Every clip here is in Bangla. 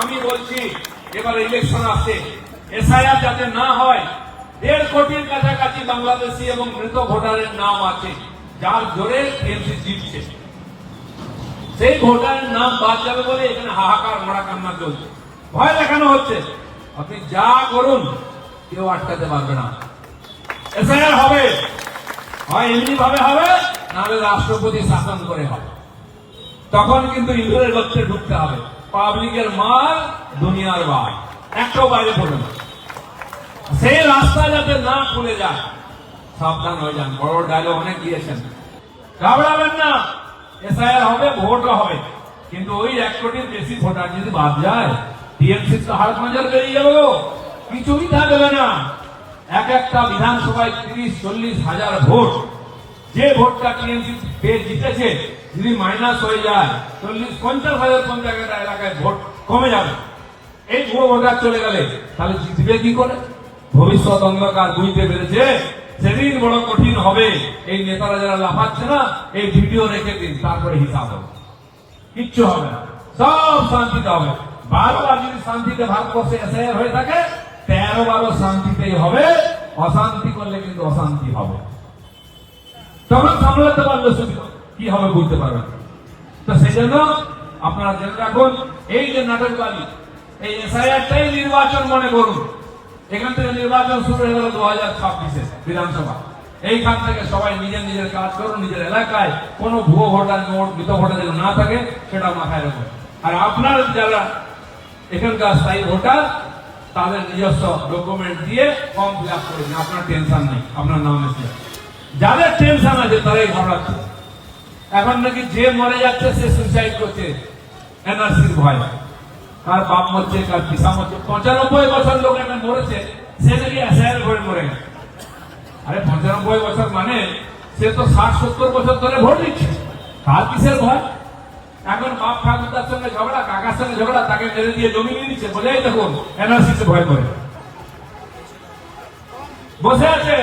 আমি বলছি, এবার ইলেকশন আসছে এসআইআর যাতে না হয়, দেড় কোটির কাছাকাছি বাংলাদেশি এবং মৃত ভোটারের নাম আছে, যার জোরে টিএমসি জিতছে। সেই ভোটারের নাম বাদ যাবে বলে এখানে হাহাকার মারা কান্না চলছে। ভয় দেখানো হচ্ছে। আপনি যা করুন, কেউ আটকাতে পারবে না। এসআইআর হবে। হয় এমনি ভাবে হবে, নাহলে রাষ্ট্রপতি শাসন করে হবে। তখন কিন্তু ইন্দ্রের গর্তে ঢুকতে হবে। পাবলিকের মাল দুনিয়ার বাই একটাও বাইরে পড়বে না। সেই রাস্তা যাতে না খুলে যায়, সাবধান হয়ে যান। বড় ডায়লগ অনেক দিয়েছেন। ঘাবড়াবেন না। এসআইআর হবে, ভোটও হবে। কিন্তু ওই এক কোটির বেশি ভোটার যদি বাদ যায়, টিএমসি তো হাত নজর বেরিয়ে যাবে। কিছুই থাকবে না। এক একটা বিধানসভায় তিরিশ, চল্লিশ হাজার ভোট। যে ভোটটা টিএমসি পেয়ে জিতেছে, যদি মাইনাস হয়ে যায়, চল্লিশ, পঞ্চাশ হাজার কোন জায়গাটা, এলাকায় ভোট কমে যাবে। এই ভুয়ো ভোটার চলে গেলে, তাহলে জিতবে কি করে? ভবিষ্যৎ অন্ধকার বুঝতে পেরেছে, সেদিন বড় কঠিন হবে। এই নেতারা যারা লাফাচ্ছে না, এই ভিডিও রেখে দিন, তারপরে হিসাব হবে। কিচ্ছু হবে না। সব শান্তিতে হবে। বারবার যদি শান্তিতে ভারতবর্ষে এসআইআর হয়ে থাকে, তেরো বারো শান্তিতেই হবে। অশান্তি করলে কিন্তু অশান্তি হবে। তখন সামলাতে পারলে কি হবে বুঝতে পারবেন তো সেই জন্য আপনারা জেনে রাখুন, এই যে নাটকবাদী এই এসআইআরটাই নির্বাচন মনে করুন। এখান থেকে নির্বাচন শুরু হয়ে গেল দু হাজার ছাব্বিশে বিধানসভা। এইখান থেকে সবাই নিজের নিজের কাজ করুন, নিজের এলাকায় কোনো ভুয়ো ভোটার নোট, মৃত ভোটার যেন না থাকে সেটা মাথায় রাখুন। আর আপনার যারা এখানকার স্থায়ী ভোটার, তাদের নিজস্ব ডকুমেন্ট দিয়ে ফর্ম ফিল আপ করে আপনার টেনশন নেই, আপনার নাম এসে যাদের টেনশন আছে, তারাই ঘাবড়াচ্ছে। এখন নাকি যে মরে যাচ্ছে, সে সুইসাইড করছে। এনআরসির ভয়। কার বাপ মরছে কার পিসা মরছে। পঁচানব্বই বছর লোক এখন মরেছে, সে নাকি এসআইয়ের ঘরে মরে আরে, পঁচানব্বই বছর মানে সে তো ষাট, সত্তর বছর ধরে ভোট দিচ্ছে। কার কিসের ভয়? এখন বাপ ঠাকুরদার সঙ্গে ঝগড়া, কাকার সঙ্গে ঝগড়া, তাকে মেরে দিয়ে জমি নিয়ে নিচ্ছে। বলেই দেখুন এনআরসি ভয় করে। বসে আছে।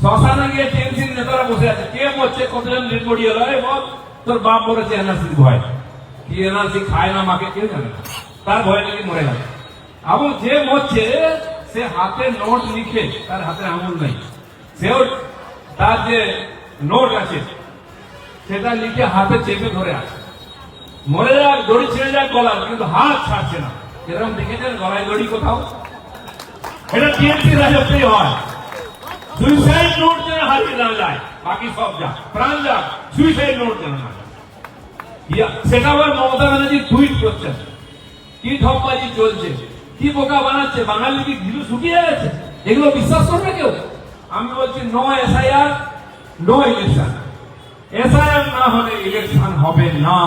শ্মশানে গিয়ে টিএমসির নেতারা বসে আছে। কে মরছে কতজন হলো? এই বল, তোর বাপ মরেছে এনআরসির ভয়। কি এনআরসি খায় না মাকে, কেউ জানে তার ভয় নাকি মরে গেল। এবং যে মরছে, সে হাতে নোট লিখে, তার হাতে আঙুল নাই। সেও তার যে নোট আছে, সেটা লিখে হাতে চেপে ধরে আছে। মরে যাক, দড়ি ছেড়ে যাক গলার, কিন্তু হাত ছাড়ছে না। এরকম দেখেছেন গলায় দড়ি কোথাও? এটা টিএমসি রাজত্বই হয়। সুইসাইড নোট যেন হারিয়ে না যায়। বাকি সব যা। প্রাণ যাক সুইসাইড নোট যেন না। সেটা আবার মমতা ব্যানার্জি টুইট করছেন। কি ঠকবাজি চলছে, কি বোকা বানাচ্ছে, বাঙালি কি ঘিলু শুকিয়ে গেছে? এগুলো বিশ্বাস করবে কেউ? আমি বলছি no SIR no election SIR না হলে ইলেকশন হবে না।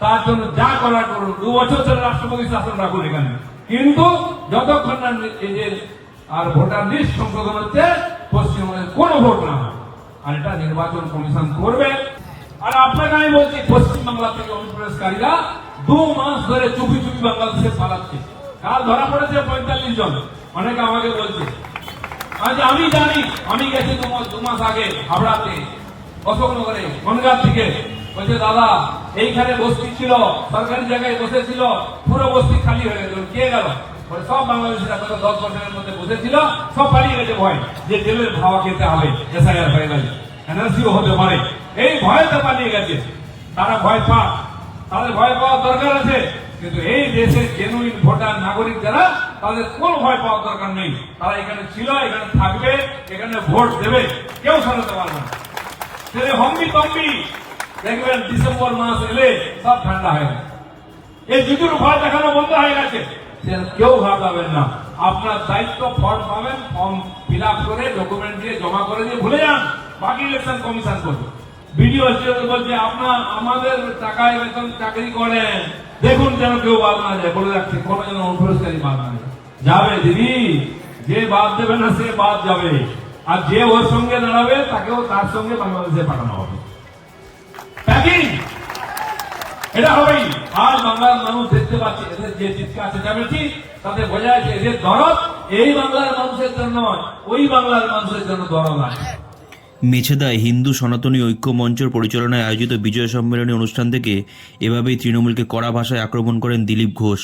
তার জন্য যা করার করুন। দু বছর ধরে রাষ্ট্রপতি শাসন রাখুন এখানে। কিন্তু যতক্ষণ না আর ভোটার লিস্ট সংশোধন হচ্ছে পশ্চিমবঙ্গের কোনো ভোট না হয়। আর এটা নির্বাচন কমিশন করবে। আর আপনাকে আমি বলছি, পশ্চিমবাংলা থেকে অনুপ্রবেশকারীরা দু মাস ধরে চুপি চুপি বাংলাদেশে পালাচ্ছে। কাল ধরা পড়েছে পঁয়তাল্লিশ জন। অনেকে আমাকে বলছে আমি জানি, আমি গেছি দু মাস আগে হাবড়াতে অশোকনগরে, বনগাঁ থেকে। বলছে, দাদা, এইখানে বস্তি ছিল, সরকারি জায়গায় বসেছিল, পুরো বস্তি খালি হয়ে গেল। কে গেল? বলে সব দশ বছরের মধ্যে বসেছিল, সব পালিয়ে গেছে ভয়। যে জেলের ভাওয়া খেতে হবে এসআইআর গেছে। এনআরসিও হতে পারে। এই ভয়তে পালিয়ে গেছে। তারা ভয় পা তাদের ভয় পাওয়ার দরকার আছে। কিন্তু এই দেশের জেনুইন ভোটার নাগরিক যারা, তাদের কোনো ভয় পাওয়ার দরকার নেই। তারা এখানে ছিল, এখানে থাকবে, এখানে ভোট দেবে। কেউ সরাতে পারবে না। তাহলে হম্বি তম্বি। দেখবেন ডিসেম্বর মাস এলে সব ঠান্ডা হয়ে গেছে এই জুতুর ভয় দেখানো বন্ধ হয়ে গেছে। কেউ ঘাবড়াবেন না। আপনার দায়িত্ব ফর্ম পাবেন ফর্ম ফিল করে ডকুমেন্ট দিয়ে জমা করে দিয়ে ভুলে যান। বাকি ইলেকশন কমিশন করবে। ভিডিও বলছে, আপনার, আমাদের টাকায় বেতন চাকরি করেন। দেখুন যেন কেউ বাদ না যায়। বলে রাখছে, কোনো যেন অনুপ্রবেশকারী বাদ না যাবে দিদি, যে বাদ দেবে না, সে বাদ যাবে। আর যে ওর সঙ্গে দাঁড়াবে, তাকেও তার সঙ্গে বাংলাদেশে পাঠানো হবে। প্যাকিং এটা হবেই। আর বাংলার মানুষ দেখতে পাচ্ছে, এদের যে চিৎকার তাতে বোঝা যাচ্ছে এদের দরদ এই বাংলার মানুষের জন্য নয়, ওই বাংলার মানুষের জন্য দরদ আছে। মেছেদায় হিন্দু সনাতনী ঐক্য মঞ্চের পরিচালনায় আয়োজিত বিজয় সম্মেলনী অনুষ্ঠান থেকে এভাবেই তৃণমূলকে কড়া ভাষায় আক্রমণ করেন দিলীপ ঘোষ।